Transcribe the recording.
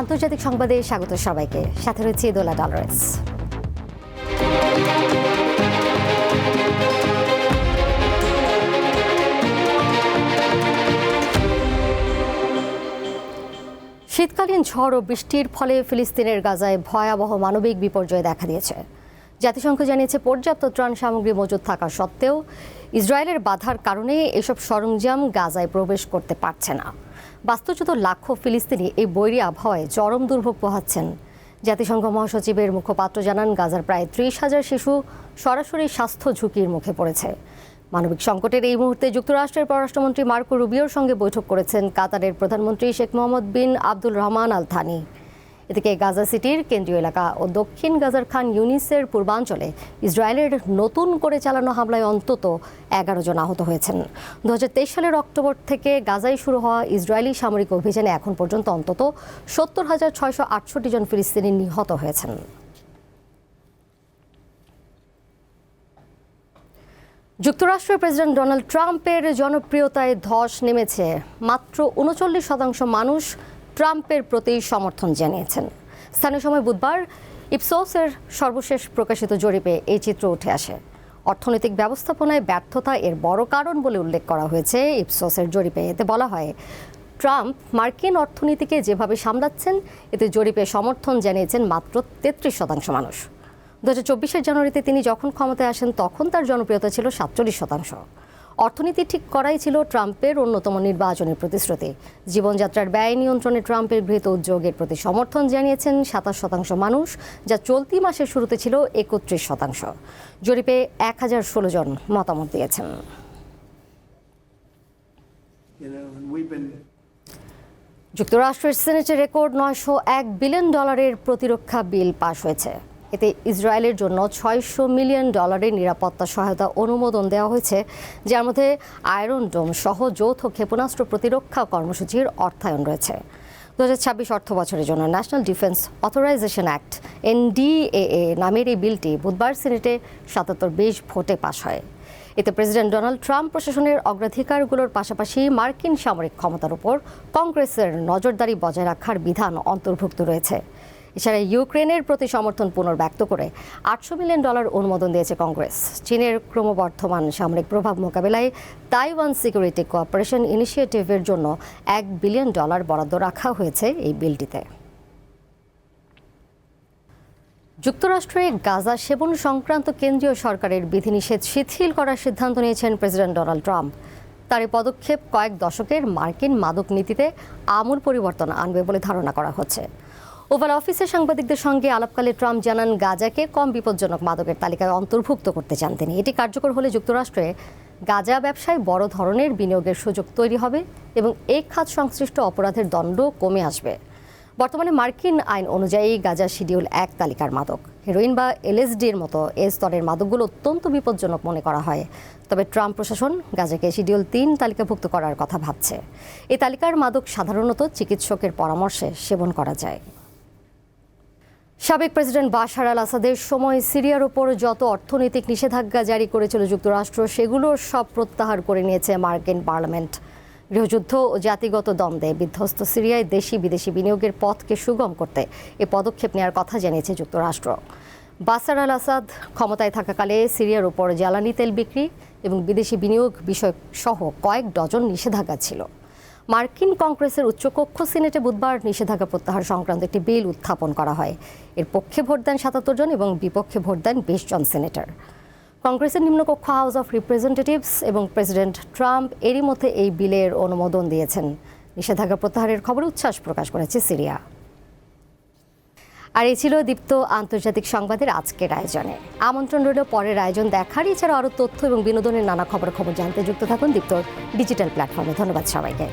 আন্তর্জাতিক সংবাদে স্বাগত সবাইকে। সাথে রয়েছে দোলা ডলারেস শীতকালীন ঝড় ও বৃষ্টির ফলে ফিলিস্তিনের গাজায় ভয়াবহ মানবিক বিপর্যয় দেখা দিয়েছে। জাতিসংঘ জানিয়েছে, পর্যাপ্ত ত্রাণ সামগ্রী মজুদ থাকা সত্ত্বেও ইসরায়েলের বাধার কারণে এসব সরঞ্জাম গাজায় প্রবেশ করতে পারছে না। বাস্তুচ্যুত লাখো ফিলিস্তিনি এই বৈরী আবহাওয়ায় চরম দুর্ভোগ পোহাচ্ছেন। জাতিসংঘ মহাসচিবের মুখপাত্র জানান, গাজার প্রায় ত্রিশ হাজার শিশু সরাসরি স্বাস্থ্য ঝুঁকির মুখে পড়েছে। মানবিক সংকটের এই মুহূর্তে যুক্তরাষ্ট্রের পররাষ্ট্রমন্ত্রী মার্কো রুবিওর সঙ্গে বৈঠক করেছেন কাতারের প্রধানমন্ত্রী Sheikh Mohammed bin Abdul Rahman Al Thani এদিকে গাজা সিটির কেন্দ্রীয় এলাকা ও দক্ষিণ গাজার খান ইউনিসের পূর্বাঞ্চলে ইসরায়েলের নতুন করে চালানো হামলায় অন্তত এগারো জন আহত হয়েছেন। দু সালের অক্টোবর থেকে গাজায় শুরু হওয়া ইসরায়েলি সামরিক অভিযানে এখন পর্যন্ত অন্তত সত্তর হাজার ছয়শো আটষট্টি জন ফিলিস্তিনি নিহত হয়েছেন। যুক্তরাষ্ট্রের প্রেসিডেন্ট ডোনাল্ড ট্রাম্পের জনপ্রিয়তায় ধস নেমেছে। মাত্র উনচল্লিশ শতাংশ মানুষ ট্রাম্পের প্রতি সমর্থন জানিয়েছেন। স্থানীয় সময় বুধবার ইপসোসের সর্বশেষ প্রকাশিত জরিপে এই চিত্র উঠে আসে। অর্থনৈতিক ব্যবস্থাপনায় ব্যর্থতা এর বড় কারণ বলে উল্লেখ করা হয়েছে ইপসোসের জরিপে। এতে বলা হয়, ট্রাম্প মার্কিন অর্থনীতিকে যেভাবে সামলাচ্ছেন, এতে জরিপে সমর্থন জানিয়েছেন মাত্র তেত্রিশ শতাংশ মানুষ। দু হাজার জানুয়ারিতে তিনি যখন ক্ষমতায় আসেন, তখন তার জনপ্রিয়তা ছিল সাতচল্লিশ শতাংশ। অর্থনীতি ঠিক করাই ছিল ট্রাম্পের অন্যতম নির্বাচনী প্রতিশ্রুতি। জীবনযাত্রার ব্যয় নিয়ন্ত্রণে ট্রাম্পের গৃহীত উদ্যোগের প্রতি সমর্থন জানিয়েছেন সাতাশ শতাংশ মানুষ, যা চলতি মাসের শুরুতে ছিল একত্রিশ শতাংশ। জরিপে এক হাজার ষোলো জন মতামত দিয়েছেন। যুক্তরাষ্ট্রের সিনেটে রেকর্ড নয়শো এক বিলিয়ন ডলারের প্রতিরক্ষা বিল পাশ হয়েছে। এতে ইসরায়েলের জন্য ছয়শো মিলিয়ন ডলারের নিরাপত্তা সহায়তা অনুমোদন দেওয়া হয়েছে, যার মধ্যে আয়রন ডোম সহ যৌথ ক্ষেপণাস্ত্র প্রতিরক্ষা কর্মসূচির অর্থায়ন রয়েছে। দু হাজার ছাব্বিশ অর্থ বছরের জন্য National Defense Authorization Act, NDAA নামের এই বিলটি বুধবার সিনেটে সাতাত্তর বিশ ভোটে পাশ হয়। এতে প্রেসিডেন্ট ডোনাল্ড ট্রাম্প প্রশাসনের অগ্রাধিকারগুলোর পাশাপাশি মার্কিন সামরিক ক্ষমতার উপর কংগ্রেসের নজরদারি বজায় রাখার বিধান অন্তর্ভুক্ত রয়েছে। এছাড়া ইউক্রেনের প্রতি সমর্থন পুনর্ব্যক্ত করে আটশো মিলিয়ন ডলার অনুমোদন দিয়েছে কংগ্রেস। চীনের ক্রমবর্ধমান সামরিক প্রভাব মোকাবেলায় তাইওয়ান সিকিউরিটি কোঅপারেশন ইনিশিয়েটিভের জন্য এক বিলিয়ন ডলার বরাদ্দ রাখা হয়েছে এই বিলটিতে। যুক্তরাষ্ট্রে গাজা সেবন সংক্রান্ত কেন্দ্রীয় সরকারের বিধিনিষেধ শিথিল করার সিদ্ধান্ত নিয়েছেন প্রেসিডেন্ট ডোনাল্ড ট্রাম্প। তার এই পদক্ষেপ কয়েক দশকের মার্কিন মাদক নীতিতে আমূল পরিবর্তন আনবে বলে ধারণা করা হচ্ছে। ওভাল অফিসে সাংবাদিকদের সঙ্গে আলাপকালে ট্রাম্প জানান গাজাকে কম বিপজ্জনক মাদকের তালিকায় অন্তর্ভুক্ত করতে চান তিনি। এটি কার্যকর হলে যুক্তরাষ্ট্রে গাজা ব্যবসায় বড় ধরনের বিনিয়োগের সুযোগ তৈরি হবে এবং এই খাত সংশ্লিষ্ট অপরাধের দণ্ড কমে আসবে। বর্তমানে মার্কিন আইন অনুযায়ী গাজা শিডিউল এক তালিকার মাদক। হেরোইন বা এলএসডির মতো এ স্তরের মাদকগুলো অত্যন্ত বিপজ্জনক মনে করা হয়। তবে ট্রাম্প প্রশাসন গাজাকে শিডিউল তিন তালিকাভুক্ত করার কথা ভাবছে। এই তালিকার মাদক সাধারণত চিকিৎসকের পরামর্শে সেবন করা যায়। সাবেক প্রেসিডেন্ট বাশার আল আসাদের সময় সিরিয়ার ওপর যত অর্থনৈতিক নিষেধাজ্ঞা জারি করেছিল যুক্তরাষ্ট্র, সেগুলো সব প্রত্যাহার করে নিয়েছে মার্কিন পার্লামেন্ট। গৃহযুদ্ধ ও জাতিগত দ্বন্দ্বে বিধ্বস্ত সিরিয়ায় দেশি বিদেশি বিনিয়োগের পথকে সুগম করতে এ পদক্ষেপ নেওয়ার কথা জানিয়েছে যুক্তরাষ্ট্র। বাসার আল আসাদ ক্ষমতায় থাকাকালে সিরিয়ার ওপর জ্বালানি তেল বিক্রি এবং বিদেশি বিনিয়োগ বিষয় সহ কয়েক ডজন নিষেধাজ্ঞা ছিল। মার্কিন কংগ্রেসের উচ্চকক্ষ সিনেটে বুধবার নিষেধাজ্ঞা প্রত্যাহার সংক্রান্ত একটি বিল উত্থাপন করা হয়। এর পক্ষে ভোট দেন সাতাত্তর জন এবং বিপক্ষে ভোট দেন বিশ জন সিনেটর। কংগ্রেসের নিম্নকক্ষ হাউস অফ রিপ্রেজেন্টেটিভস এবং প্রেসিডেন্ট ট্রাম্প এরই মধ্যে এই বিলের অনুমোদন দিয়েছেন। নিষেধাজ্ঞা প্রত্যাহারের খবরে উচ্ছ্বাস প্রকাশ করেছে সিরিয়া। আর এই ছিল দীপ্ত আন্তর্জাতিক সংবাদের আজকের আয়োজনে। আমন্ত্রণ রইল পরের আয়োজন দেখার। এছাড়া আরও তথ্য এবং বিনোদনের নানা খবর খবর জানতে যুক্ত থাকুন দীপ্তর ডিজিটাল প্ল্যাটফর্মে। ধন্যবাদ সবাইকে।